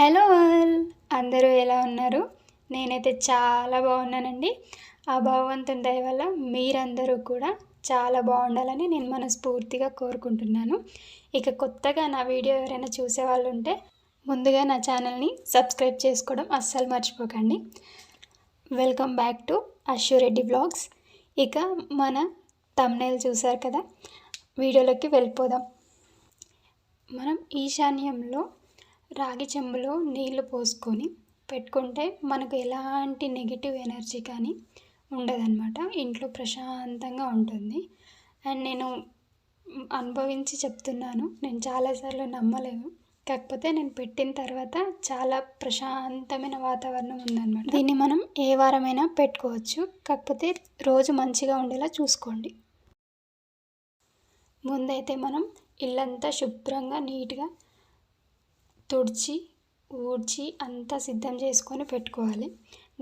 Hello all అందరూ ఎలా ఉన్నారు? నేనైతే చాలా బాగున్నానండి. ఆ భగవంతుని దయ వల్ల మీరందరూ కూడా చాలా బాగుండాలని నేను మనస్ఫూర్తిగా కోరుకుంటున్నాను. ఇక కొత్తగా నా వీడియో ఎవరైనా చూసే వాళ్ళు ఉంటే ముందుగా నా ఛానల్ని సబ్స్క్రైబ్ చేసుకోవడం అస్సలు మర్చిపోకండి. Welcome back to Ashwareddy blogs ఇక మన తమ్నేల్ చూసారు కదా? వీడియోలోకి వెళ్ళిపోదాం. మనం ఈశాన్యంలో రాగి చెంబులో నీళ్ళు పోసుకొని పెట్టుకుంటే మనకు ఎలాంటి నెగిటివ్ ఎనర్జీ కానీ ఉండదన్నమాట. ఇంట్లో ప్రశాంతంగా ఉంటుంది. అండ్ నేను అనుభవించి చెప్తున్నాను. నేను చాలాసార్లు నమ్మలేను. కాకపోతే నేను పెట్టిన తర్వాత చాలా ప్రశాంతమైన వాతావరణం ఉందన్నమాట. దీన్ని మనం ఏ వారమైనా పెట్టుకోవచ్చు. కాకపోతే రోజు మంచిగా ఉండేలా చూసుకోండి. ముందైతే మనం ఇల్లంతా శుభ్రంగా నీట్గా తుడిచి ఊడ్చి అంతా సిద్ధం చేసుకొని పెట్టుకోవాలి.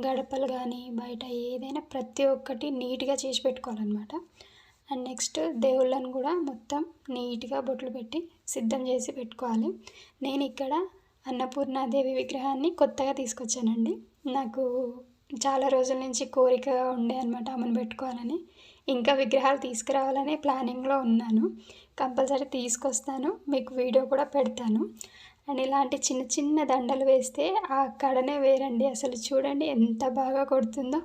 గడపలు కానీ బయట ఏదైనా ప్రతి ఒక్కటి నీట్గా చేసి పెట్టుకోవాలన్నమాట. అండ్ నెక్స్ట్ దేవుళ్ళను కూడా మొత్తం నీట్గా బొట్లు పెట్టి సిద్ధం చేసి పెట్టుకోవాలి. నేను ఇక్కడ అన్నపూర్ణాదేవి విగ్రహాన్ని కొత్తగా తీసుకొచ్చానండి. నాకు చాలా రోజుల నుంచి కోరిక ఉండే అనమాట ఆమెను పెట్టుకోవాలని. ఇంకా విగ్రహాలు తీసుకురావాలనే ప్లానింగ్లో ఉన్నాను. కంపల్సరీ తీసుకొస్తాను. మీకు వీడియో కూడా పెడతాను. అండ్ ఇలాంటి చిన్న చిన్న దండలు వేస్తే ఆ కడనే వేరండి. అసలు చూడండి ఎంత బాగా కొడుతుందో.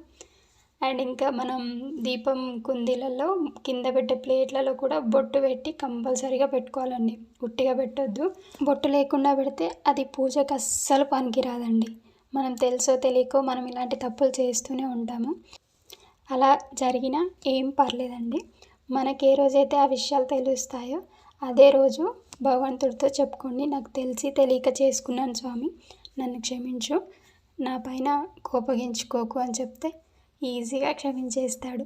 అండ్ ఇంకా మనం దీపం కుందీలలో కింద పెట్టే ప్లేట్లలో కూడా బొట్టు పెట్టి కంపల్సరీగా పెట్టుకోవాలండి. ఉట్టిగా పెట్టొద్దు. బొట్టు లేకుండా పెడితే అది పూజకు అస్సలు పనికిరాదండి. మనం తెలుసో తెలియకో మనం ఇలాంటి తప్పులు చేస్తూనే ఉంటాము. అలా జరిగినా ఏం పర్లేదండి. మనకి ఏ రోజైతే ఆ విషయాలు తెలుస్తాయో అదే రోజు భగవంతుడితో చెప్పుకోండి నాకు తెలిసి తెలియక చేసుకున్నాను స్వామి. నన్ను క్షమించు. నా పైన కోపగించుకోకు అని చెప్తే ఈజీగా క్షమించేస్తాడు.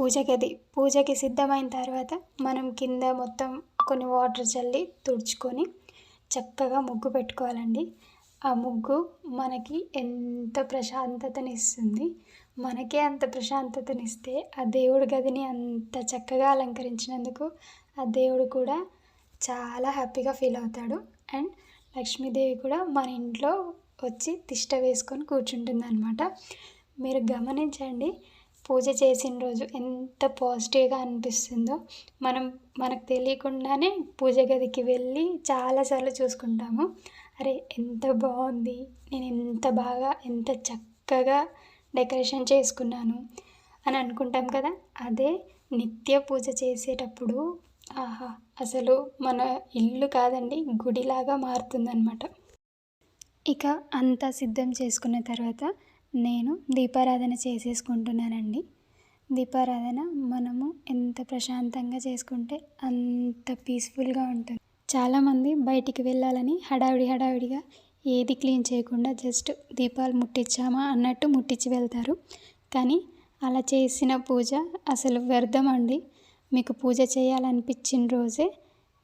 పూజ గది పూజకి సిద్ధమైన తర్వాత మనం కింద మొత్తం కొన్ని వాటర్ చల్లి తుడుచుకొని చక్కగా ముగ్గు పెట్టుకోవాలండి. ఆ ముగ్గు మనకి ఎంత ప్రశాంతతనిస్తుంది. మనకే అంత ప్రశాంతతనిస్తే ఆ దేవుడి గదిని అంత చక్కగా అలంకరించినందుకు ఆ దేవుడు కూడా చాలా హ్యాపీగా ఫీల్ అవుతాడు. అండ్ లక్ష్మీదేవి కూడా మన ఇంట్లో వచ్చి తిష్ట వేసుకొని కూర్చుంటుంది అనమాట మీరు గమనించండి పూజ చేసిన రోజు ఎంత పాజిటివ్గా అనిపిస్తుందో. మనం మనకు తెలియకుండానే పూజ గదికి వెళ్ళి చాలాసార్లు చూసుకుంటాము. అరే ఎంత బాగుంది. నేను ఎంత బాగా ఎంత చక్కగా డెకరేషన్ చేసుకున్నాను అని అనుకుంటాం కదా. అదే నిత్య పూజ చేసేటప్పుడు ఆహా అసలు మన ఇల్లు కాదండి గుడిలాగా మారుతుందన్నమాట. ఇక అంతా సిద్ధం చేసుకున్న తర్వాత నేను దీపారాధన చేసేసుకుంటున్నానండి. దీపారాధన మనము ఎంత ప్రశాంతంగా చేసుకుంటే అంత పీస్ఫుల్గా ఉంటుంది. చాలామంది బయటికి వెళ్ళాలని హడావిడి హడావిడిగా ఏది క్లీన్ చేయకుండా జస్ట్ దీపాలు ముట్టించామా అన్నట్టు ముట్టించి వెళ్తారు. కానీ అలా చేసిన పూజ అసలు వ్యర్థం అండి మీకు పూజ చేయాలనిపించిన రోజే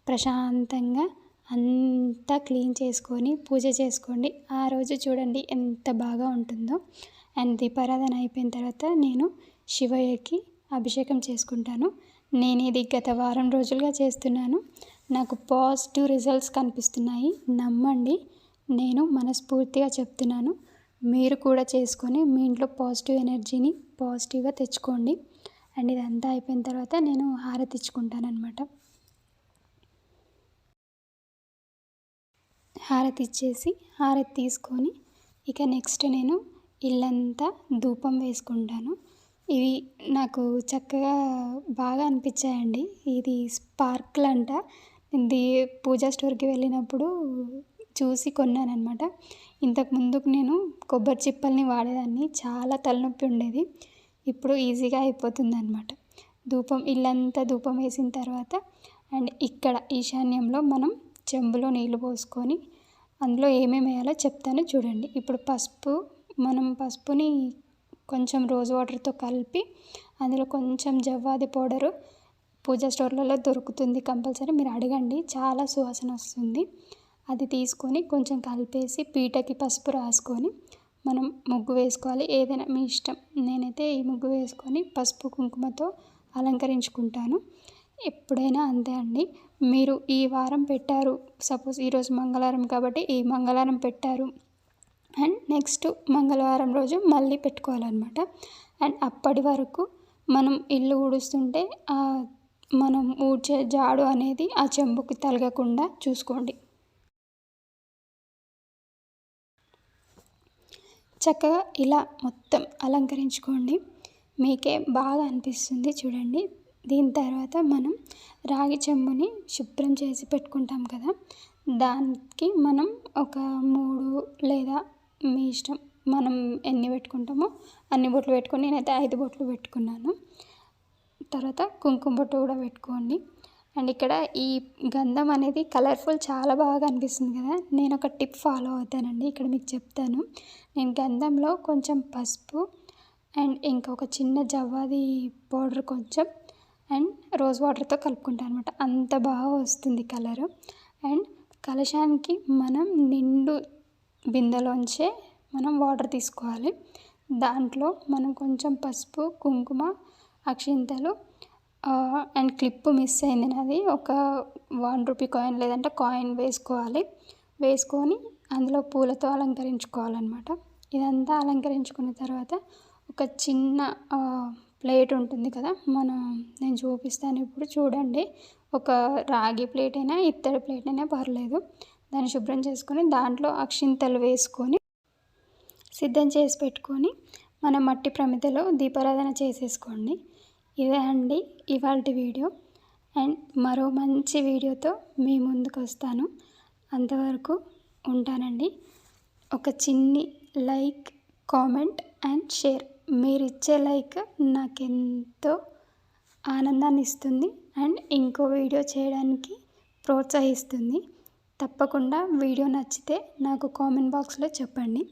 ప్రశాంతంగా అంతా క్లీన్ చేసుకొని పూజ చేసుకోండి. ఆ రోజు చూడండి ఎంత బాగా ఉంటుందో. అండ్ దీపారాధన అయిపోయిన తర్వాత నేను శివయ్యకి అభిషేకం చేసుకుంటాను. నేను ఇది గత వారం రోజులుగా చేస్తున్నాను. నాకు పాజిటివ్ రిజల్ట్స్ కనిపిస్తున్నాయి. నమ్మండి. నేను మనస్ఫూర్తిగా చెప్తున్నాను. మీరు కూడా చేసుకొని మీ ఇంట్లో పాజిటివ్ ఎనర్జీని పాజిటివ్గా తెచ్చుకోండి. అండ్ ఇదంతా అయిపోయిన తర్వాత నేను హారతి ఇచ్చుకుంటాను అనమాట హారతి ఇచ్చేసి హారతి తీసుకొని ఇక నెక్స్ట్ నేను ఇల్లంతా ధూపం వేసుకుంటాను. ఇవి నాకు చక్కగా బాగా అనిపించాయండి. ఇది స్పార్క్ల్ అంట ఇది పూజా స్టోర్కి వెళ్ళినప్పుడు చూసి కొన్నానమాట ఇంతకు ముందుకు నేను కొబ్బరి చిప్పల్ని వాడేదాన్ని. చాలా తలనొప్పి ఉండేది. ఇప్పుడు ఈజీగా అయిపోతుంది అనమాట ధూపం ఇల్లంతా ధూపం వేసిన తర్వాత అండ్ ఇక్కడ ఈశాన్యంలో మనం చెంబులో నీళ్ళు పోసుకొని అందులో ఏమేమి వేయాలో చెప్తాను చూడండి. ఇప్పుడు పసుపు మనం పసుపుని కొంచెం రోజ్ వాటర్తో కలిపి అందులో కొంచెం జవ్వాది పౌడరు పూజా స్టోర్లలో దొరుకుతుంది కంపల్సరీ. మీరు అడగండి చాలా సువాసన వస్తుంది. అది తీసుకొని కొంచెం కలిపేసి పీటకి పసుపు రాసుకొని మనం ముగ్గు వేసుకోవాలి. ఏదైనా మీ ఇష్టం. నేనైతే ఈ ముగ్గు వేసుకొని పసుపు కుంకుమతో అలంకరించుకుంటాను. ఎప్పుడైనా అంతే అండి. మీరు ఈ వారం పెట్టారు. సపోజ్ ఈరోజు మంగళవారం కాబట్టి ఈ మంగళవారం పెట్టారు. అండ్ నెక్స్ట్ మంగళవారం రోజు మళ్ళీ పెట్టుకోవాలన్నమాట. అండ్ అప్పటి వరకు మనం ఇల్లు ఊడుస్తుంటే మనం ఊడ్చే జాడు అనేది ఆ చెంబుకి తలగకుండా చూసుకోండి. చక్కగా ఇలా మొత్తం అలంకరించుకోండి. మీకే బాగా అనిపిస్తుంది చూడండి. దీని తర్వాత మనం రాగి చెంబుని శుభ్రం చేసి పెట్టుకుంటాం కదా. దానికి మనం ఒక మూడు లేదా మీ ఇష్టం మనం ఎన్ని పెట్టుకుంటామో అన్ని బొట్లు పెట్టుకొని నేనైతే ఐదు బొట్లు పెట్టుకున్నాను. తర్వాత కుంకుమ బొట్టు కూడా పెట్టుకోండి. అండ్ ఇక్కడ ఈ గంధం అనేది కలర్ఫుల్ చాలా బాగా అనిపిస్తుంది కదా. నేను ఒక టిప్ ఫాలో అవుతానండి. ఇక్కడ మీకు చెప్తాను. నేను గంధంలో కొంచెం పసుపు అండ్ ఇంకా ఒక చిన్న జవ్వాది పౌడర్ కొంచెం అండ్ రోజ్ వాటర్తో కలుపుకుంటాను అనమాట అంత బాగా వస్తుంది కలరు. అండ్ కలశానికి మనం నిండు బిందెలోంచే మనం వాటర్ తీసుకోవాలి. దాంట్లో మనం కొంచెం పసుపు కుంకుమ అక్షింతలు అండ్ క్లిప్ మిస్ అయింది నాది. ఒక వన్ రూపీ కాయిన్ లేదంటే కాయిన్ వేసుకోవాలి. వేసుకొని అందులో పూలతో అలంకరించుకోవాలన్నమాట. ఇదంతా అలంకరించుకున్న తర్వాత ఒక చిన్న ప్లేట్ ఉంటుంది కదా మనం నేను చూపిస్తాను ఇప్పుడు చూడండి. ఒక రాగి ప్లేట్ అయినా ఇత్తడి ప్లేట్ అయినా పర్లేదు. దాన్ని శుభ్రం చేసుకొని దాంట్లో అక్షింతలు వేసుకొని సిద్ధం చేసి పెట్టుకొని మన మట్టి ప్రమిదలో దీపారాధన చేసేసుకోండి. ఇదే అండి ఇవాళ వీడియో. అండ్ మరో మంచి వీడియోతో మీ ముందుకు వస్తాను. అంతవరకు ఉంటానండి. ఒక చిన్ని లైక్ కామెంట్ అండ్ షేర్. మీరు ఇచ్చే లైక్ నాకెంతో ఆనందాన్ని ఇస్తుంది అండ్ ఇంకో వీడియో చేయడానికి ప్రోత్సహిస్తుంది. తప్పకుండా వీడియో నచ్చితే నాకు కామెంట్ బాక్స్లో చెప్పండి.